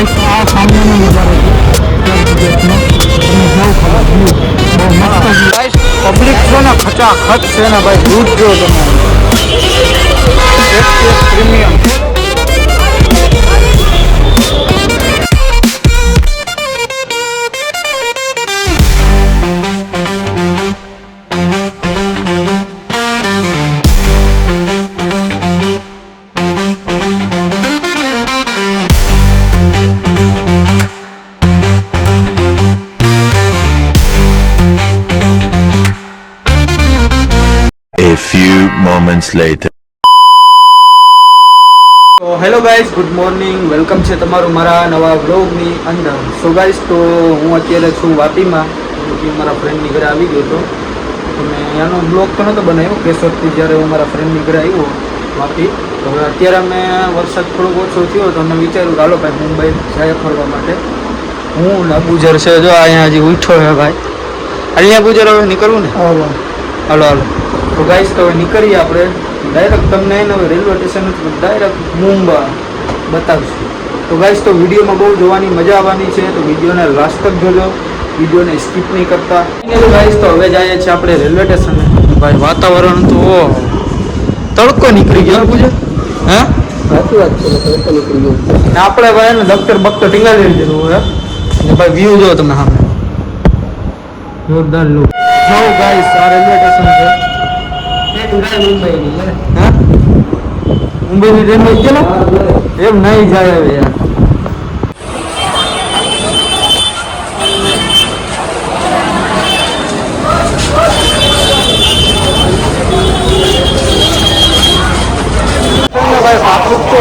Guys આ સામેનો નજારો છે પબ્લિક છે ને, ખચાખચ છે ને, ભાઈ, દૂધ જો તમે પ્રીમિયમ moments later. તો hello guys good morning. Welcome છે તમારું મારા નવા વ્લોગની અંદર. સો ગાઈઝ તો હું અત્યારે છું વાપીમાં. કે મારા ફ્રેન્ડની ઘરે આવી ગયો હતો. તો મેં એનો બ્લોગ તો નહોતો બનાવ્યો. કેશોદથી જ્યારે હું મારા ફ્રેન્ડની ઘરે આવ્યો વાપી તો હવે અત્યારે અમે વરસાદ થોડોક ઓછો થયો તો અમે વિચાર્યું કે હાલો ભાઈ મુંબઈ જાય ફરવા માટે. હું ને અબુજર છે જો અહીંયા હજી ઉઠો છે ભાઈ. અહીંયા અબુજર હવે નીકળવું ને? હાલો હાલો. તો ગાઈસ તો હવે નીકળીએ આપણે. ડાયરેક્ટ તમને એને હવે રેલવે સ્ટેશન ડાયરેક્ટ મુંબઈ બતાવશું. તો ગાઈસ તો વિડીયોમાં બહુ જોવાની મજા આવવાની છે તો વિડીયોને લાસ્ટ તક જોજો. વિડીયોને સ્કીપ નહીં કરતા. ગાઈસ તો હવે જઈએ છીએ આપણે રેલવે સ્ટેશને ભાઈ વાતાવરણ તો. તડકો નીકળી ગયો. પૂજે હે? આપણે ભાઈ ને દફતર બફતર ટીંગાડી દીધું હે ને ભાઈ વ્યૂ જો તમે સામે. જોરદાર લુક જો ગાઈસ આ રેલવે સ્ટેશન છે. મુંબઈની હે ટ્રેનમાં ગયેલો એમ નહીં જાય હવે યાર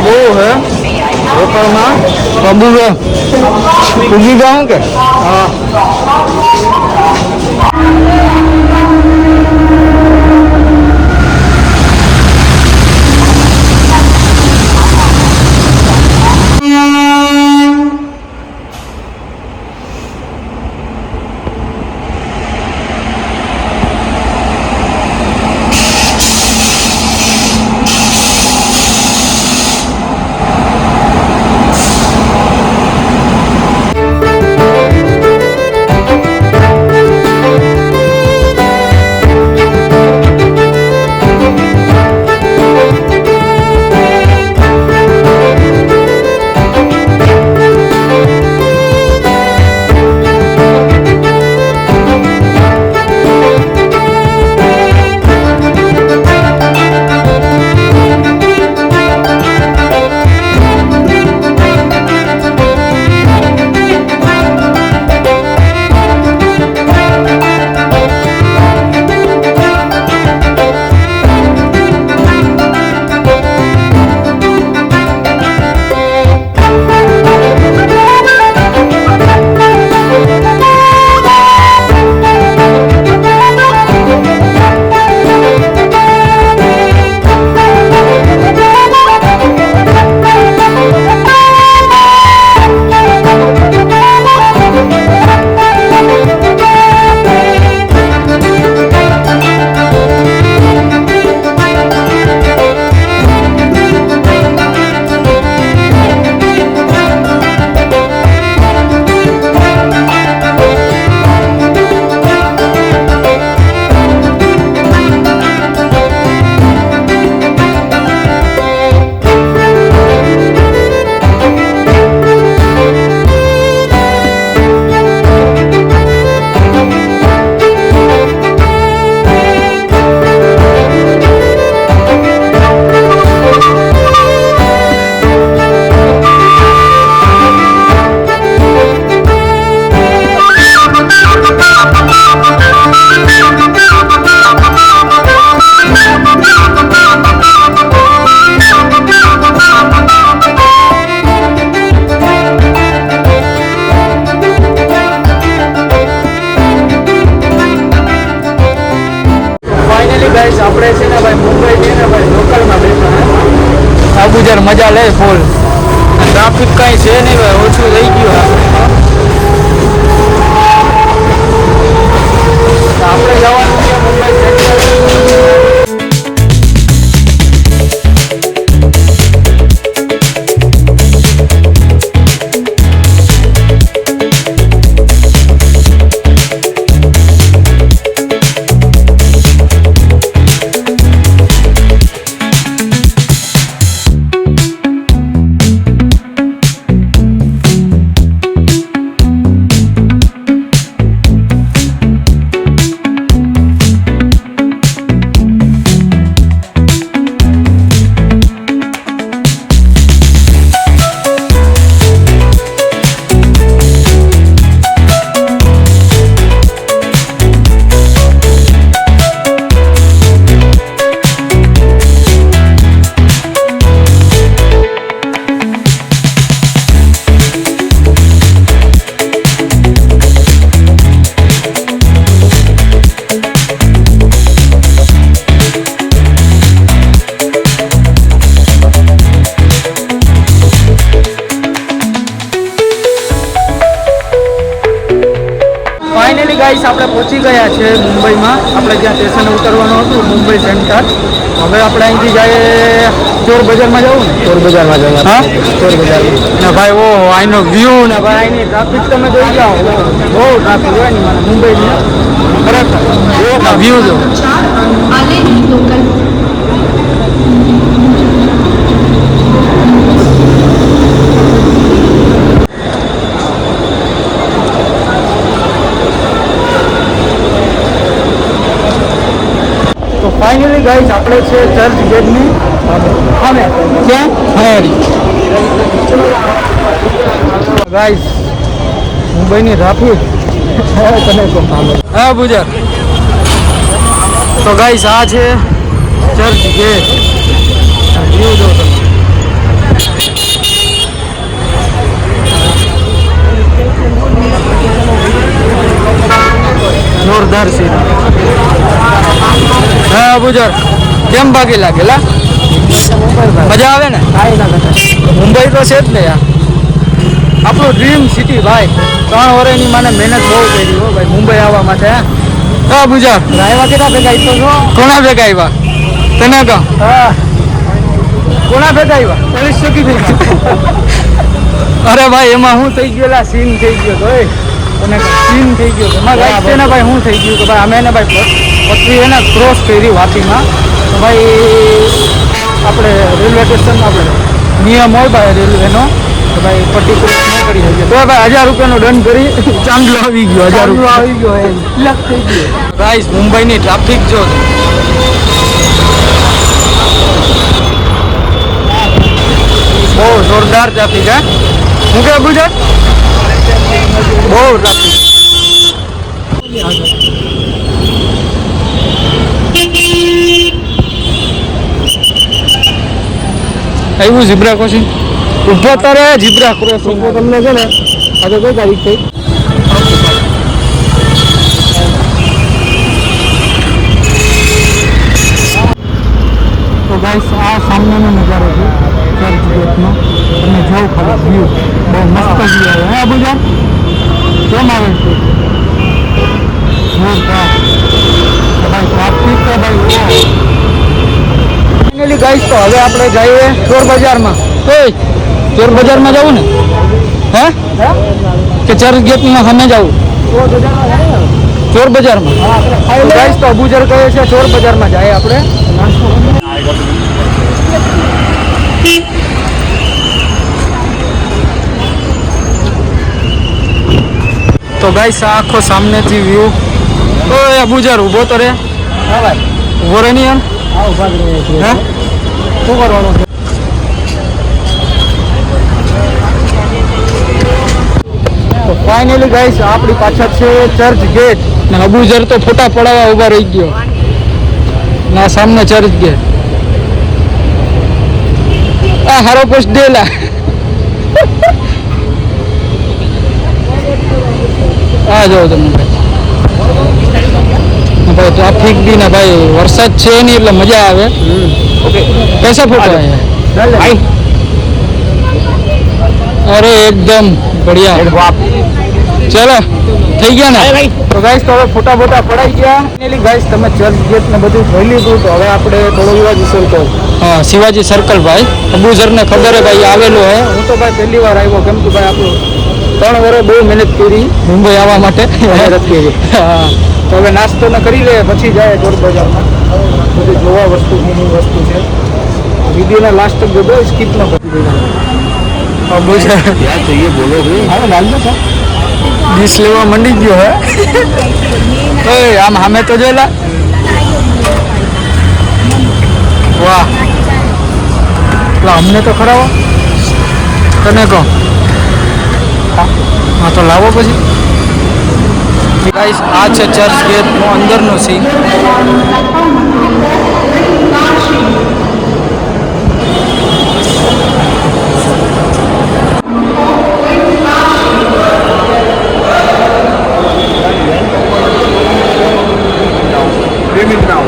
બહુ હે બાબુ ઉગી જાઉં કે હા કાંઈ છે નહીં ભાઈ ઓછું થઈ ગયું આ આપણે જવાનું ગાઈસ આપણે પહોંચી ગયા છે મુંબઈમાં. આપણે જ્યાં સ્ટેશન ઉતરવાનું હતું મુંબઈ સેન્ટર. હવે આપણે અહીંથી જઈએ ચોર બજારમાં જવું ને? ચોર બજારમાં જવું હા? ચોર બજાર ને ભાઈ ઓ અહીંનો વ્યૂ ને ભાઈ અહીંની ટ્રાફિક તમે જોઈ જાઓ. ઓહો, બહુ ટ્રાફિક હોય ને મુંબઈની. ખરેખર. વ્યૂ જો. ગાઈસ આપણે છે ચર્ચ ગેટની અને ક્યાં? હયારી ગાઈસ મુંબઈની રાફી. તને હા બુજર તો ગાઈસ આ છે ચર્ચ ગેટ. વ્યૂ જો તમે. જોરદાર સીન હા બુજર કેમ ભાગી લાગેલા? મજા આવે ને? મુંબઈ તો છે જ ને યાર. આપણું ડ્રીમ સિટી ભાઈ. ત્રણ વર્ષની મને મહેનત બહુ કરી હો ભાઈ. મુંબઈ આવવા માટે હે? બુજર આવ્યા કેટલા ભેગા તો છો? કોના ભેગા આવ્યા. તને કહો. હા. કોના ભેગા આવ્યા? પોલીસ ચોકી ભેગા અરે ભાઈ એમાં હું થઈ ગયેલા સીન થઈ ગયો તો સીન થઈ ગયો એમાં ભાઈ હું થઈ ગયું કે ભાઈ અમે એને ભાઈ પછી એને ક્રોસ કરી વાટીમાં તો ભાઈ આપણે રેલવે સ્ટેશન આપણે નિયમ હોય ભાઈ રેલવેનો તો ભાઈ પટ્ટી ક્રોસ ન કરી શકીએ. તો ભાઈ હજાર રૂપિયાનો દંડ કરી ચાંદલો આવી ગયો હજાર રૂપિયા. આવી ગયો લક થઈ ગયો. ગાઈસ મુંબઈની ટ્રાફિક જો. બહુ જોરદાર ટ્રાફિક હે? હું કે ગુજરાત બહુ ટ્રાફિક આવ્યું ઝીબ્રા ક્રોસિંગ ઊભો તારે ઝીબ્રા ક્રોસિંગ તમને છે ને આજે કઈ તારીખ થઈ તો ગાઈસ આ સામનેનો નજારો છે ચર્ચ ગેટનો તમે જોવો ખાલી વ્યૂ બહુ મસ્ત વ્યૂ આવે. હા, બુજા? કેમ આવે છે? જોરદાર તો ભાઈ ટ્રાફિક તો ભાઈ ફાઇનલી ગાઈસ તો હવે આપણે જઈએ ચોર બજારમાં. ઓય ચોર બજારમાં જવું ને? હે? કે ચર્ચ ગેટમાં સામે જવું ચોર બજારમાં. ગાઈસ તો અબુજર કહે છે ચોર બજારમાં જાય આપણે. તો ગાઈસ આ આખો સામનેથી વ્યૂ ઓય અબુજર ઊભો તો રે. હા ભાઈ. ઊભો રે નહીં એમ? હા ઊભા હે? શું કરવાનું તો ફાઇનલી ગાઈસ આપણી પાછળ છે ચર્ચ ગેટ ને અબુજર તો ફોટા પડાવવા ઊભા રહી ગયો. ના સામને ચર્ચ ગેટ આ હારો પોસ્ટ દેલા આ જાઓ તમે ભાઈ. ભાઈ ટ્રાફિક બી ને ભાઈ વરસાદ છે નહીં એટલે મજા આવે. कैसा फोटो है भाई अरे एकदम बढ़िया ચલો થઈ ગયા ને તો ગાઈસ તો હવે ફોટા ફોટા પડાઈ ગયા ફાઇનલી ગાઈસ તમે ચર્ચ ગેટ ને બધું જોઈ લીધું તો હવે આપણે થોડો શિવાજી સર્કલ હા શિવાજી સર્કલ ભાઈ અબુઝર ને ખબર હે ભાઈ આવેલો હે હું તો ભાઈ પહેલી વાર આવ્યો કેમ કે ભાઈ આપણું ત્રણ વર્ષ બહુ મહેનત કરી મુંબઈ આવવા માટે મહેનત કરી હા तो हमें नास्तो न कर पची जाए ज़ोर बजार में बड़ी जो वस्तु वस्तु है दीदी ने लास्ट तक दे स्कीप में बची मंडी गो है तो आम हमें तो जेला वाह तो हमने तो खराब तो नहीं हाँ तो लाव पी ગાઈસ આ છે ચર્ચ ગેટનો અંદરનો સીન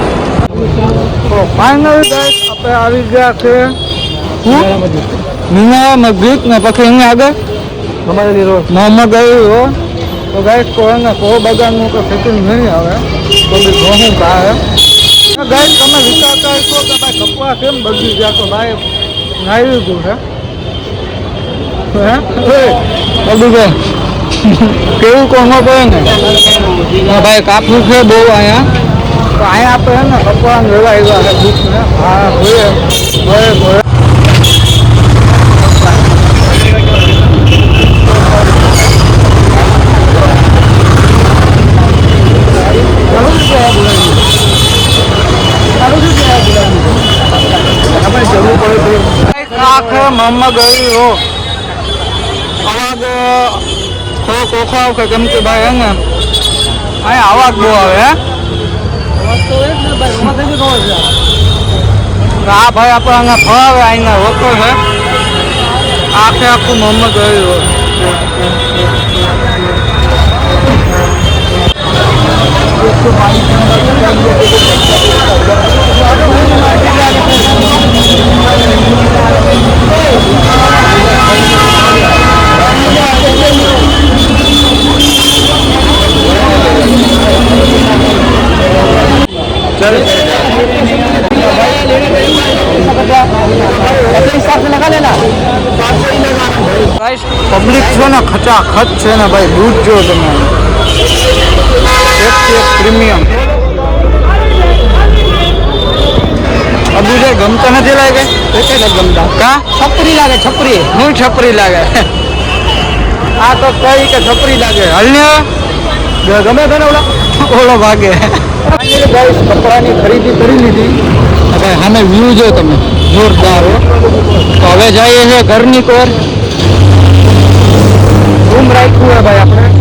તો ફાઇનલ ગાઈસ આપણે આવી ગયા છે હું? મીના મસ્જિદ ને પછી અહીંયા આગળ? મોહમ્મદ અલી રોડ મોહમ્મદ અલી રોડ તો ગાઈસ કોઈ ને સો બગાડનું તો ફિટિંગ નહીં આવે, તો બી ઘણું ભાવે ગાઈસ તમે વિચારતા હશો કે ભાઈ કપવા કેમ બગડી ગયા? તો ભાઈ નાઈ લીધું છે. હે? બગડી ગયા કેવું કોણ પડે ને? હા ભાઈ કાપવું છે બહુ અહીંયા. તો અહીંયા આપણે હે ને કપડાં લેવા આવ્યા છે બુકને હા જોઈએ. જોઈએ અલી હો. અવાજ થોડોક ઓછો આવશે કેમ કે ભાઈ એને અહીં અવાજ બહુ આવે, હે. ભાઈ આપણે અહીંયા ફળાવે અહીંયા હોતો છે. આખે આખું મોહમ્મદ ગયું Thank પબ્લિક છે ને ખચા ખચ છે ને ભાઈ દૂધ જો તમે. એકથી એક પ્રીમિયમ. અબુજે ગમતા નથી લાગે? એટલે ગમતા. કા? છપરી લાગે છપરી. હું છપરી લાગે. આ તો કઈ કે છપરી લાગે. હલને ગમે તને ઓલા. ઓલો ભાગે. કપડાની ખરીદી કરી લીધી. હવે સામે વ્યૂ જો તમે. જોરદાર હો. તો હવે જઈએ છે ઘરની કોર. રૂમ રાખ્યું હે ભાઈ આપણે હા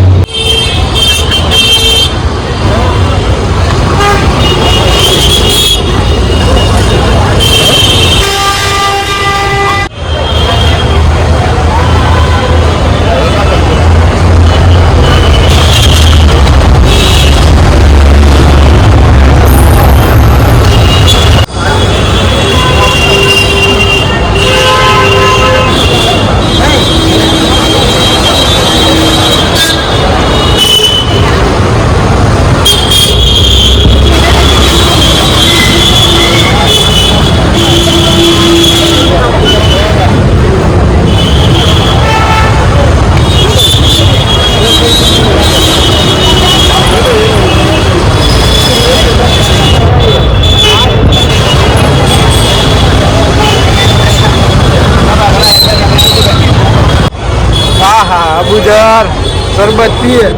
शरबत पी है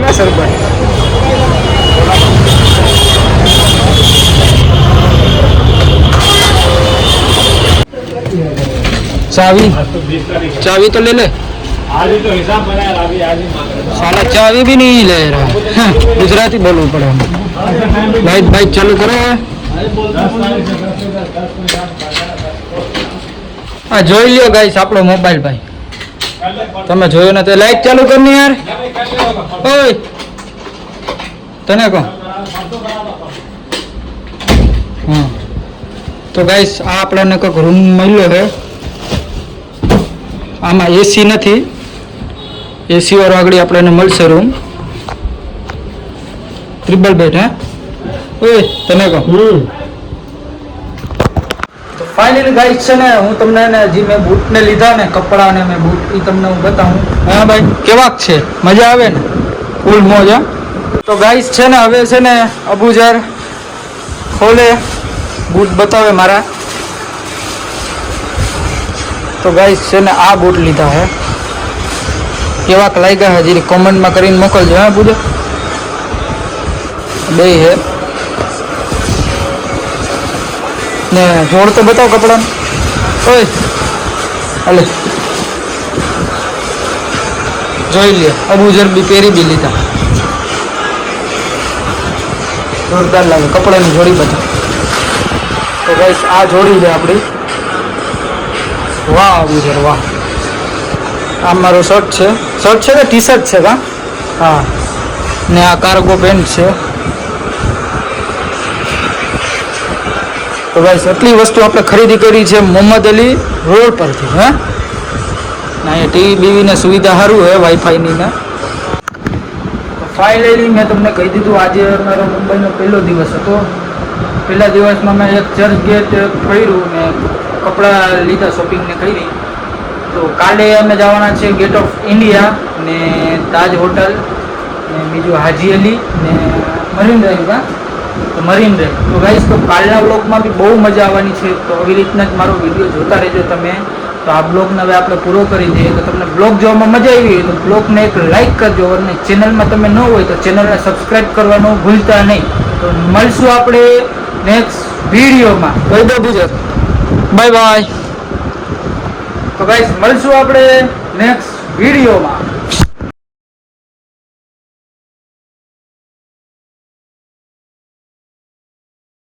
ना शरबत। चावी। चावी तो ले ले। साला चावी भी नहीं ले रहा हाँ, गुजराती बोलो पड़े भाई भाई, चलो करो। हाँ, जो लियो गाइस आप मोबाइल भाई। તમે જોયો ને તે લાઈટ ચાલુ કરની યાર. ઓય. તને કહો. હા તો ગાઈસ આ આપણને કંઈક રૂમ મળ્યો છે. આમાં એસી નથી. એસી વાળો આગળ આપણને મળશે રૂમ ટ્રિપલ બેડ હે? ઓય, તને કહો. ફાઇનલી ગાઈસ છે ને હું તમને ને જે મેં બૂટને લીધા ને કપડાં ને મેં બૂટ એ તમને હું બતાવું. હા ભાઈ. કેવાક છે. મજા આવે ને? ફૂલ મોજ તો ગાઈસ છે ને હવે છે ને અબુજર ખોલે. બૂટ બતાવે મારા. તો ગાઈસ છે ને આ બૂટ લીધા હે. કેવાક લાગ્યા હજી કોમેન્ટમાં કરીને મોકલજો હા બુજો બે હે. ને જોડ તો બતાવો કપડાને ઓય. અલે જોઈ લે અબુજર બી પહેરી બી લીધા. જોરદાર લાગે, કપડાની જોડી બતાવો. તો ગાઈસ આ જોડી છે આપણી વાહ અબુજર વાહ. આ મારો શર્ટ છે. શર્ટ છે કે ટી શર્ટ છે કા? હા. ને આ કાર્ગો પેન્ટ છે. તો ભાઈ એટલી વસ્તુ આપણે ખરીદી કરી છે મોહમ્મદ અલી રોડ પરથી, હા? ના અહીંયા ટીવી બીવીને સુવિધા સારું હોય વાઈફાઈની ને. ફાઇનલી મેં તમને કહી દીધું, આજે મારો મુંબઈનો પહેલો દિવસ હતો. પહેલા દિવસમાં મેં એક ચર્ચ ગેટ ફર્યું ને કપડાં લીધા શોપિંગને કરી. તો કાલે અમે જવાના છે ગેટ ઓફ ઇન્ડિયા ને તાજ હોટલ ને બીજું હાજી અલી ને મરીન ડ્રાઈવ તો મરીન ડ્રાઈવ તો ગાઈશ તો કાલના બ્લોગમાં બી બહુ મજા આવવાની છે. તો આવી રીતના જ મારો વીડિયો જોતા રહેજો તમે. તો આ બ્લોગને હવે આપણે પૂરો કરી દઈએ. તો તમને બ્લોગ જોવામાં મજા આવી હોય તો બ્લોગને એક લાઇક કરજો અને ચેનલમાં તમે ન હોય તો ચેનલને સબસ્ક્રાઈબ કરવાનું ભૂલતા નહીં. તો મળશું આપણે નેક્સ્ટ વિડીયોમાં કહી દો ગુજરાત બાય બાય તો ગાઈસ મળશું આપણે નેક્સ્ટ વિડીયોમાં